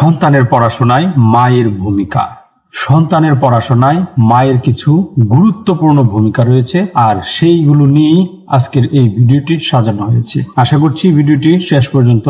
সন্তানের পড়াশোনায় মায়ের ভূমিকা। সন্তানের পড়াশোনায় মায়ের কিছু গুরুত্বপূর্ণ ভূমিকা রয়েছে, আর সেইগুলো নিয়েই আজকের এই ভিডিওটি সাজানো হয়েছে। আশা করছি ভিডিওটি শেষ পর্যন্ত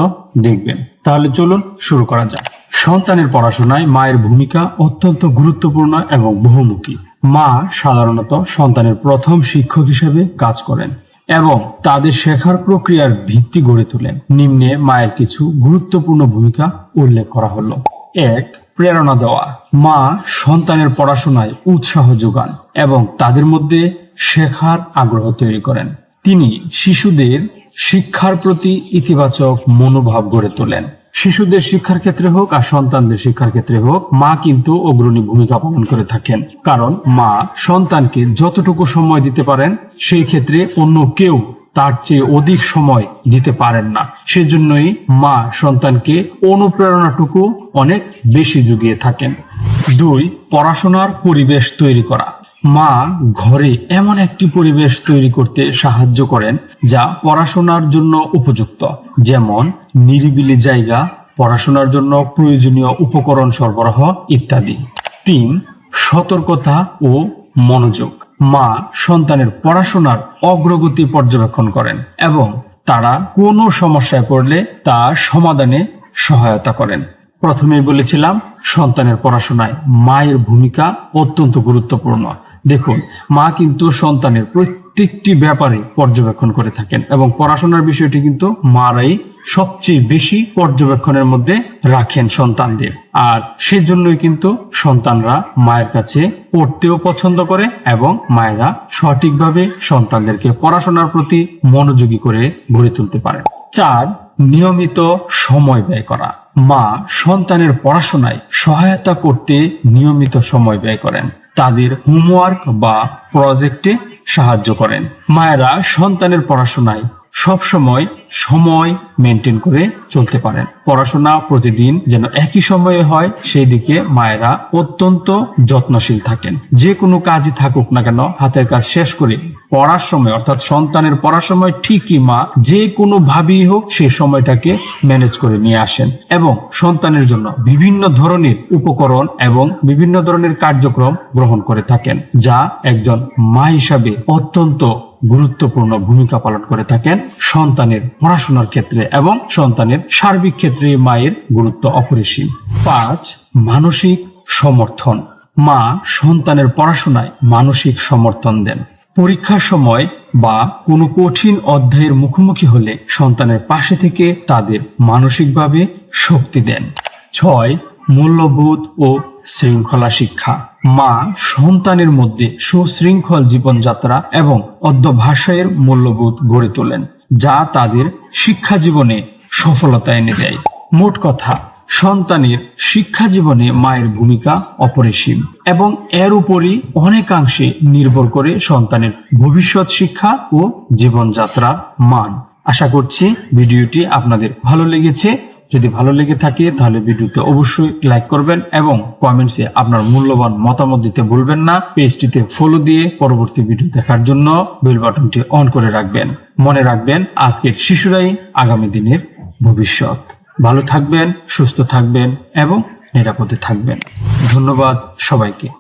দেখবেন। তাহলে চলুন শুরু করা যাক। সন্তানের পড়াশোনায় মায়ের ভূমিকা অত্যন্ত গুরুত্বপূর্ণ এবং বহুমুখী। মা সাধারণত সন্তানের প্রথম শিক্ষক হিসেবে কাজ করেন। এবং তাদের শেখার প্রক্রিয়ার ভিত্তি গড়ে তোলেন। নিম্নে মায়ের কিছু গুরুত্বপূর্ণ ভূমিকা উল্লেখ করা হলো। এক, প্রেরণা দেওয়া। মা সন্তানের পড়াশোনায় উৎসাহ যোগান এবং তাদের মধ্যে শেখার আগ্রহ তৈরি করেন। তিনি শিশুদের শিক্ষার প্রতি ইতিবাচক মনোভাব গড়ে তোলেন। শিশুদের শিক্ষার ক্ষেত্রে হোক আর সন্তানদের শিক্ষার ক্ষেত্রে হোক, মা কিন্তু অগ্রণী ভূমিকা পালন করে থাকেন। কারণ মা সন্তানকে যতটুকু সময় দিতে পারেন, সেই ক্ষেত্রে অন্য কেউ তার চেয়ে অধিক সময় দিতে পারেন না। সেজন্যই মা সন্তানকে অনুপ্রেরণাটুকু অনেক বেশি জুগিয়ে থাকেন। দুই, পড়াশোনার পরিবেশ তৈরি করা। মা ঘরে এমন একটি পরিবেশ তৈরি করতে সাহায্য করেন যা পড়াশোনার জন্য উপযুক্ত। যেমন নিরিবিলি জায়গা, পড়াশোনার জন্য প্রয়োজনীয় উপকরণ সরবরাহ ইত্যাদি। তিন, সতর্কতা ও মনোযোগ। মা সন্তানের পড়াশোনার অগ্রগতি পর্যবেক্ষণ করেন এবং তারা কোনো সমস্যায় পড়লে তা সমাধানে সহায়তা করেন। প্রথমেই বলেছিলাম, সন্তানের পড়াশোনায় মায়ের ভূমিকা অত্যন্ত গুরুত্বপূর্ণ। দেখুন, মা কিন্তু সন্তানের প্রত্যেকটি ব্যাপারে পর্যবেক্ষণ করে থাকেন এবং পড়াশোনার বিষয়টি কিন্তু মারাই সবচেয়ে বেশি পর্যবেক্ষণের মধ্যে রাখেন সন্তানদের। আর সেজন্যই কিন্তু সন্তানরা মায়ের কাছে পড়তেও পছন্দ করে এবং মায়েরা সঠিকভাবে সন্তানদেরকে পড়াশোনার প্রতি মনোযোগী করে গড়ে তুলতে পারে চার, নিয়মিত সময় ব্যয় করা। মা সন্তানের পড়াশোনায় সহায়তা করতে নিয়মিত সময় ব্যয় করেন। তাদের হোমওয়ার্ক বা প্রজেক্টে সাহায্য করেন। মায়েরা সন্তানের পড়াশোনায় সবসময় সময় মেনটেন করে চলতে পারেন। পড়াশোনা প্রতিদিন যেন একই সময়ে হয় সেই দিকে মায়েরা অত্যন্ত যত্নশীল থাকেন। যে কোনো কাজই থাকুক না কেন, হাতের কাজ শেষ করে পড়ার সময়, অর্থাৎ সন্তানের পড়ার সময় ঠিকই মা যে কোনো ভাবেই হোক, সেই সময়টাকে ম্যানেজ করে নিয়ে আসেন এবং সন্তানের জন্য বিভিন্ন ধরনের উপকরণ এবং বিভিন্ন ধরনের কার্যক্রম গ্রহণ করে থাকেন, যা একজন মা হিসাবে অত্যন্ত গুরুত্বপূর্ণ ভূমিকা পালন করে থাকেন সন্তানের পড়াশোনার ক্ষেত্রে এবং সন্তানের সার্বিক ক্ষেত্রে মায়ের গুরুত্ব অপরিসীম। পাঁচ, মানসিক সমর্থন। মা সন্তানের পড়াশোনায় মানসিক সমর্থন দেন। পরীক্ষার সময় বা কোনো কঠিন অধ্যায়ের মুখোমুখি হলে সন্তানের পাশে থেকে তাদের মানসিকভাবে শক্তি দেন। ছয়, মূল্যবোধ ও শৃঙ্খলা শিক্ষা। মা সন্তানের মধ্যে সুশৃঙ্খল জীবনযাত্রা এবং অধ্যভাষায়ের মূল্যবোধ গড়ে তোলেন। যা তাদের শিক্ষা জীবনে সফলতা এনে দেয়। মোট কথা, সন্তানের শিক্ষা জীবনে মায়ের ভূমিকা অপরিসীম এবং এর উপরই অনেকাংশে নির্ভর করে সন্তানের ভবিষ্যৎ শিক্ষা ও জীবনযাত্রার মান। আশা করছি ভিডিওটি আপনাদের ভালো লেগেছে। যদি ভালো লেগে থাকে, তাহলে ভিডিওতে অবশ্যই লাইক করবেন এবং কমেন্টসে আপনার মূল্যবান মতামত দিতে ভুলবেন না। পেজটিতে ফলো দিয়ে পরবর্তী ভিডিও দেখার জন্য বেল বাটনটি অন করে রাখবেন। মনে রাখবেন, আজকের শিশুরাই আগামী দিনের ভবিষ্যৎ। ভালো থাকবেন, সুস্থ থাকবেন এবং নিরাপদে থাকবেন। ধন্যবাদ সবাইকে।